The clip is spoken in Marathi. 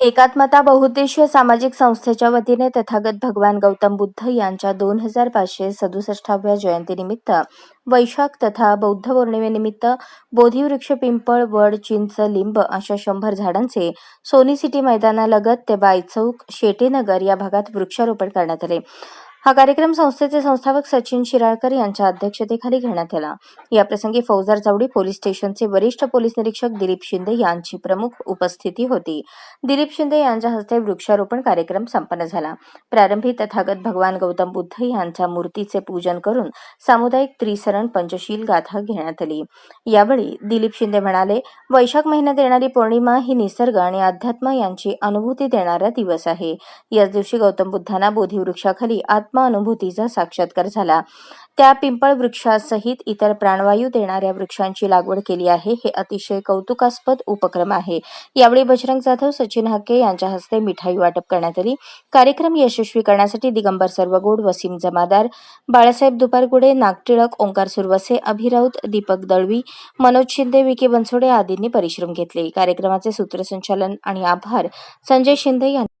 एकात्मता बहुउद्देशीय सामाजिक संस्थेच्या वतीने तथागत भगवान गौतम बुद्ध यांच्या दोन हजार पाचशे सदुसष्टाव्या जयंतीनिमित्त वैशाख तथा बौद्ध पौर्णिमेनिमित्त बोधीवृक्ष पिंपळ वड चिंच लिंब अशा शंभर झाडांचे सोनी सिटी मैदानालगत ते बायचौक शेटेनगर या भागात वृक्षारोपण करण्यात आले. हा कार्यक्रम संस्थेचे संस्थापक सचिन शिराळकर यांच्या अध्यक्षतेखाली घेण्यात आला. याप्रसंगी फौजदार चावडी पोलीस स्टेशनचे वरिष्ठ पोलीस निरीक्षक दिलीप शिंदे यांची प्रमुख उपस्थिती होती. दिलीप शिंदे यांच्या हस्ते वृक्षारोपण कार्यक्रम संपन्न झाला. प्रारंभी तथागत भगवान गौतम बुद्ध यांच्या मूर्तीचे पूजन करून सामुदायिक त्रिसरण पंचशील गाथा घेण्यात आली. यावेळी दिलीप शिंदे म्हणाले वैशाख महिन्यात येणारी पौर्णिमा ही निसर्ग आणि अध्यात्म यांची अनुभूती देणारा दिवस आहे. याच दिवशी गौतम बुद्धांना बोधी वृक्षाखाली आत्मानुभूतीचा साक्षात्कार झाला. त्या पिंपळ वृक्षासहित इतर प्राणवायू देणाऱ्या वृक्षांची लागवड केली आहे हे अतिशय कौतुकास्पद उपक्रम आहे. यावेळी बजरंग जाधव सचिन हाके यांच्या हस्ते मिठाई वाटप करण्यात आली. कार्यक्रम यशस्वी करण्यासाठी दिगंबर सर्वगोड वसीम जमादार बाळासाहेब दुपारगुडे नागटिळक ओंकार सुरवसे अभिराऊत दीपक दळवी मनोज शिंदे विके बनसोडे आदींनी परिश्रम घेतले. कार्यक्रमाचे सूत्रसंचालन आणि आभार संजय शिंदे यांनी